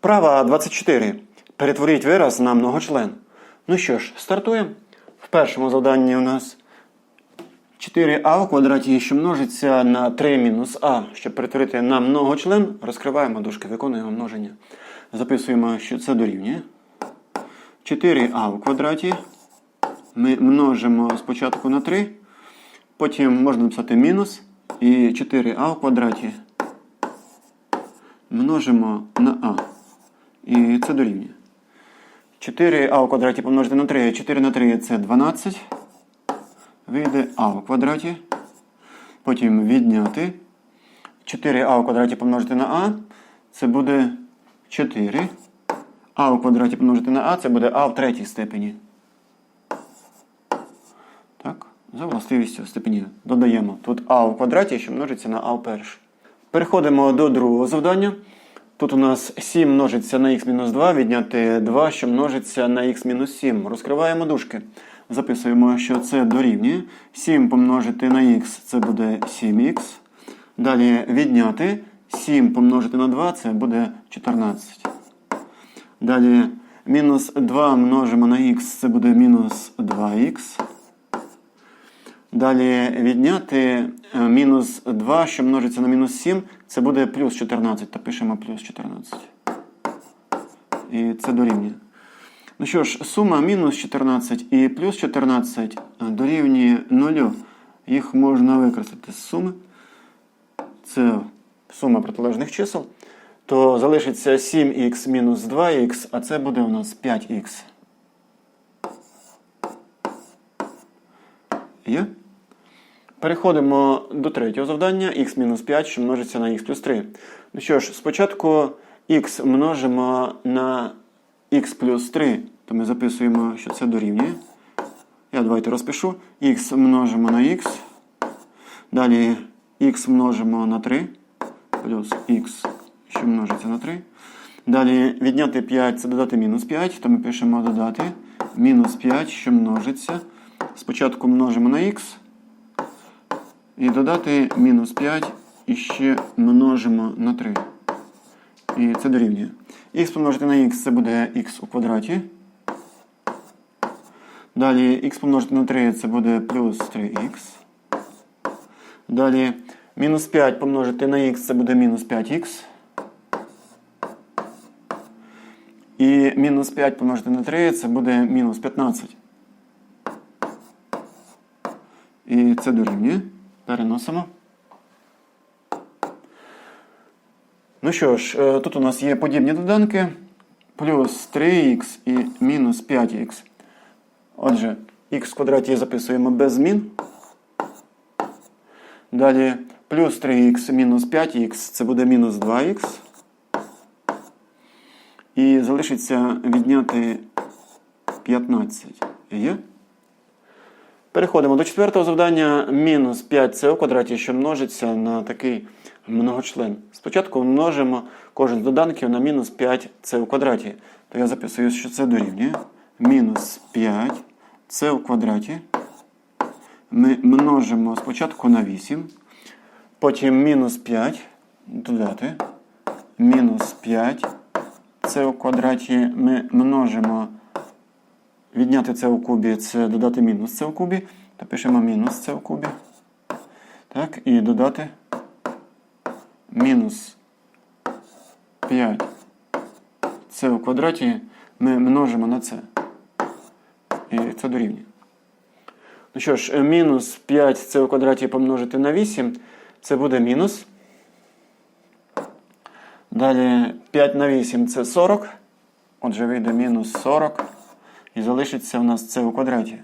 Вправа 24. Перетворіть вираз на многочлен. Ну що ж, стартуємо. В першому завданні у нас 4а у квадраті, що множиться на 3 мінус а. Щоб перетворити на многочлен, розкриваємо дужки, виконуємо множення. Записуємо, що це дорівнює. 4а у квадраті. Ми множимо спочатку на 3, потім можна написати мінус. І 4а у квадраті множимо на а. І це дорівнює. 4а у квадраті помножити на 3. 4 на 3 це 12. Вийде а у квадраті. Потім відняти. 4а у квадраті помножити на а. Це буде 4. А у квадраті помножити на а, це буде а в третій степені. Так, за властивістю степені додаємо. Тут а у квадраті, що множиться на а в перше. Переходимо до другого завдання. Тут у нас 7 множиться на х-2, відняти 2, що множиться на х-7. Розкриваємо дужки. Записуємо, що це дорівнює. 7 помножити на х це буде 7х. Далі відняти 7 помножити на 2 це буде 14. Далі мінус 2 множимо на х це буде мінус 2х. Далі відняти е, мінус 2, що множиться на мінус 7, це буде плюс 14. То пишемо плюс 14. І це дорівнює. Ну що ж, сума мінус 14 і плюс 14 дорівнює 0. Їх можна використати з суми. Це сума протилежних чисел. То залишиться 7х мінус 2х, а це буде у нас 5х. Є? Переходимо до третього завдання. х-5, що множиться на х плюс 3. Ну що ж, спочатку х множимо на х плюс 3, то ми записуємо, що це дорівнює. Я давайте розпишу. х множимо на х. Далі х множимо на 3, плюс х, що множиться на 3. Далі відняти 5 це додати мінус 5, то ми пишемо додати мінус 5, що множиться. Спочатку множимо на х. І додати мінус 5 і ще множимо на 3. І це дорівнює. Х помножити на х це буде х у квадраті. Далі х помножити на 3 це буде плюс 3х. Далі мінус 5 помножити на х це буде мінус 5х. І мінус 5 помножити на 3 це буде мінус 15. І це дорівнює. Переносимо. Ну що ж, е, тут у нас є подібні доданки. Плюс 3х і мінус 5х. Отже, х в квадраті записуємо без змін. Далі плюс 3х мінус 5х це буде мінус 2х. І залишиться відняти 15. Є? Переходимо до четвертого завдання. Мінус 5c у квадраті, що множиться на такий многочлен. Спочатку множимо кожен з доданків на мінус 5c у квадраті. То я записую, що це дорівнює. Мінус 5c у квадраті. Ми множимо спочатку на 8. Потім мінус 5 додати. Мінус 5 c у квадраті ми множимо. Відняти це у кубі це додати мінус це у кубі. То пишемо мінус це у кубі. Так, і додати мінус 5 це у квадраті ми множимо на це. І це дорівнює. Ну що ж, мінус 5 це у квадраті помножити на 8. Це буде мінус. Далі 5 на 8 це 40. Отже, вийде мінус 40. І залишиться в нас це у квадраті.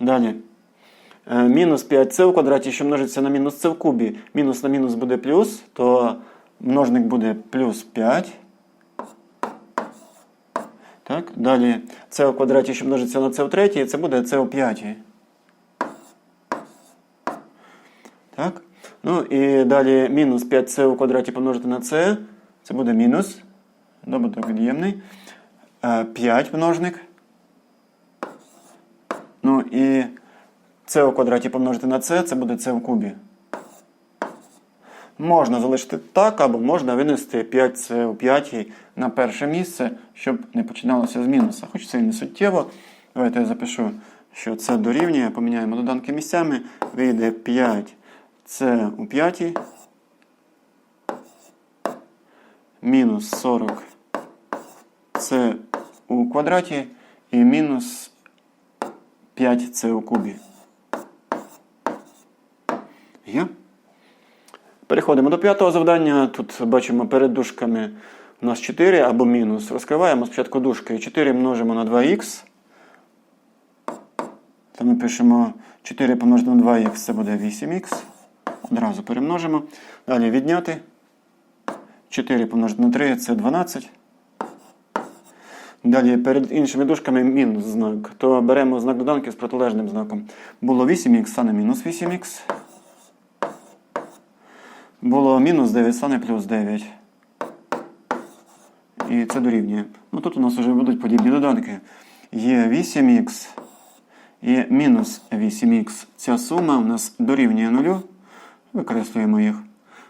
Далі. Е, Мінус 5c у квадраті, що множиться на мінус c в кубі. Мінус на мінус буде плюс, то множник буде плюс 5. Так, Далі c у квадраті, що множиться на c в третій, це буде c у п'ятій. Так. Ну і далі мінус 5c у квадраті помножити на c. Це буде мінус. Добуток від'ємний. 5 множник. Ну і c у квадраті помножити на c, це буде c в кубі. Можна залишити так, або можна винести 5С у 5 на перше місце, щоб не починалося з мінуса. Хоч це і не суттєво. Давайте я запишу, що це дорівнює. Поміняємо доданки місцями. Вийде 5С у 5. Мінус 40 С у квадраті і мінус 5С у кубі. Є? Переходимо до п'ятого завдання. Тут бачимо перед дужками у нас 4 або мінус. Розкриваємо спочатку дужки. 4 множимо на 2х. То ми пишемо 4 помножити на 2х, це буде 8х. Одразу перемножимо. Далі відняти. 4 помножити на 3 це 12. Далі перед іншими дужками мінус знак. То беремо знак доданки з протилежним знаком. Було 8х, стане мінус 8х. Було мінус 9, стане плюс 9. І це дорівнює. Ну тут у нас вже будуть подібні доданки. Є 8х і мінус 8х. Ця сума у нас дорівнює нулю. Використовуємо їх.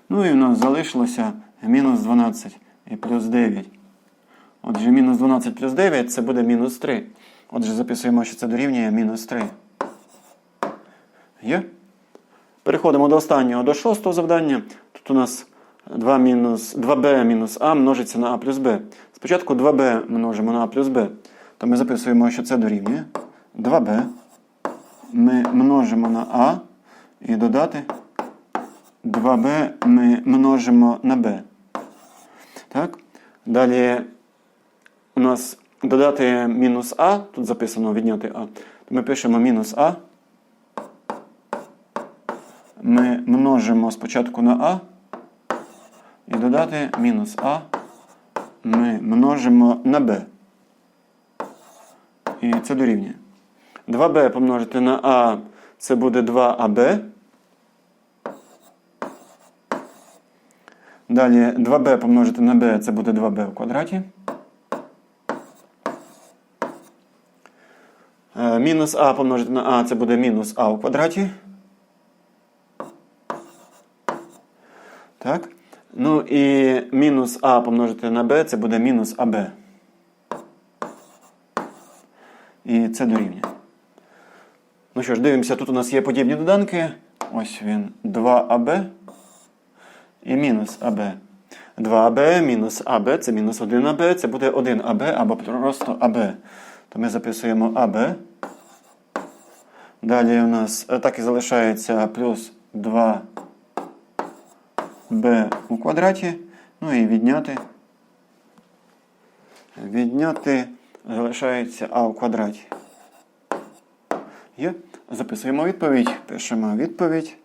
Ну і в нас залишилося мінус 12 і плюс 9. Отже, мінус 12 плюс 9 це буде мінус 3. Отже, записуємо, що це дорівнює мінус 3. Є? Переходимо до останнього, до шостого завдання. Тут у нас 2 мінус, 2b мінус а множиться на а плюс b. Спочатку 2b множимо на а плюс b. То ми записуємо, що це дорівнює. 2b ми множимо на а і додати 2b ми множимо на b. Так? Далі у нас додати мінус а, тут записано відняти а. То ми пишемо мінус а. Ми множимо спочатку на а і додати мінус а ми множимо на b. І це дорівнює. 2b помножити на а це буде 2аб. Далі 2b помножити на b це буде 2b в квадраті. Мінус а помножити на а це буде мінус а у квадраті. Так. Ну і мінус а помножити на b це буде мінус аб. І це дорівнює. Ну що ж, дивимося, тут у нас є подібні доданки. Ось він 2аб і мінус АБ. 2АБ мінус АБ це мінус 1АБ, це буде 1АБ або просто АБ. То ми записуємо АБ. Далі у нас е, так і залишається плюс 2b у квадраті. Ну і відняти. Відняти залишається А у квадраті. Є. Записуємо відповідь. Пишемо відповідь.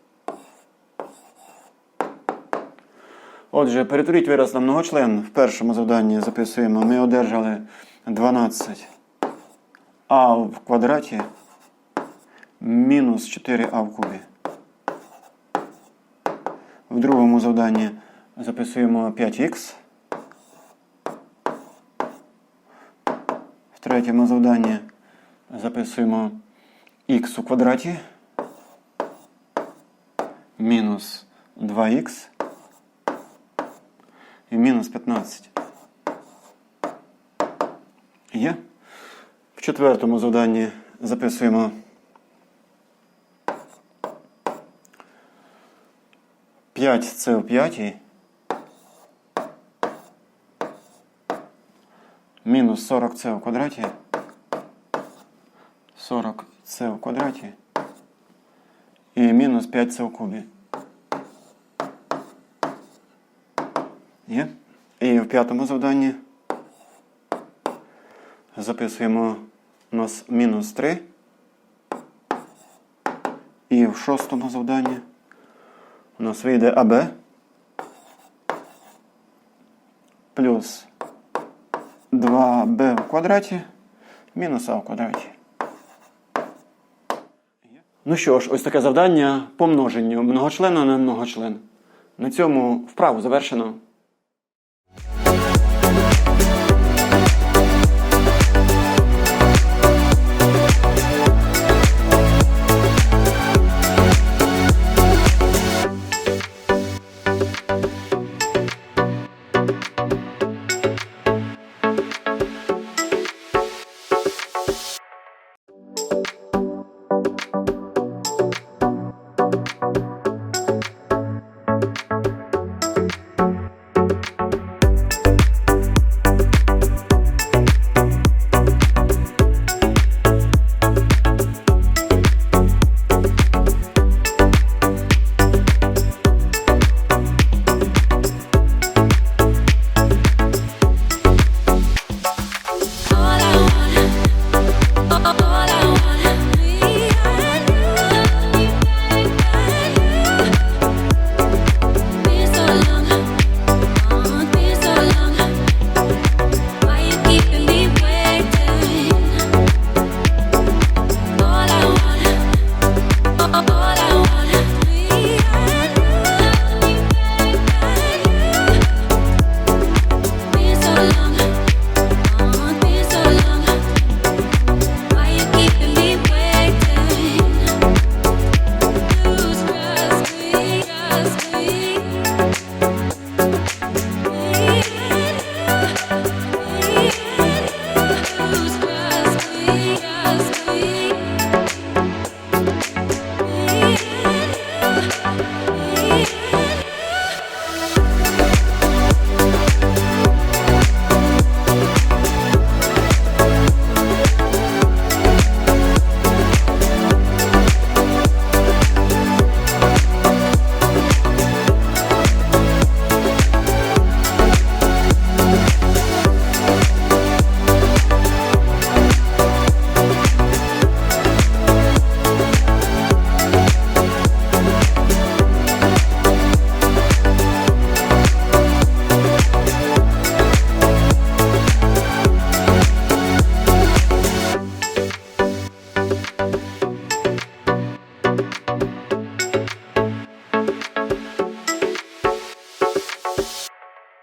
Отже, перетворіть вираз на многочлен. В першому завданні записуємо, ми одержали 12 а в квадраті мінус 4а в кубі. В другому завданні записуємо 5х. В третьому завданні записуємо х у квадраті мінус 2х і мінус 15. Є. В четвертому завданні записуємо 5 це у п'ятій. Мінус 40 це у квадраті. 40 це у квадраті. І мінус 5 це у кубі. Є. І в п'ятому завданні записуємо у нас мінус 3. І в шостому завданні у нас вийде АБ плюс 2b в квадраті мінус а в квадраті. Ну що ж, ось таке завдання по множенню многочлена на многочлен. На цьому вправу завершено.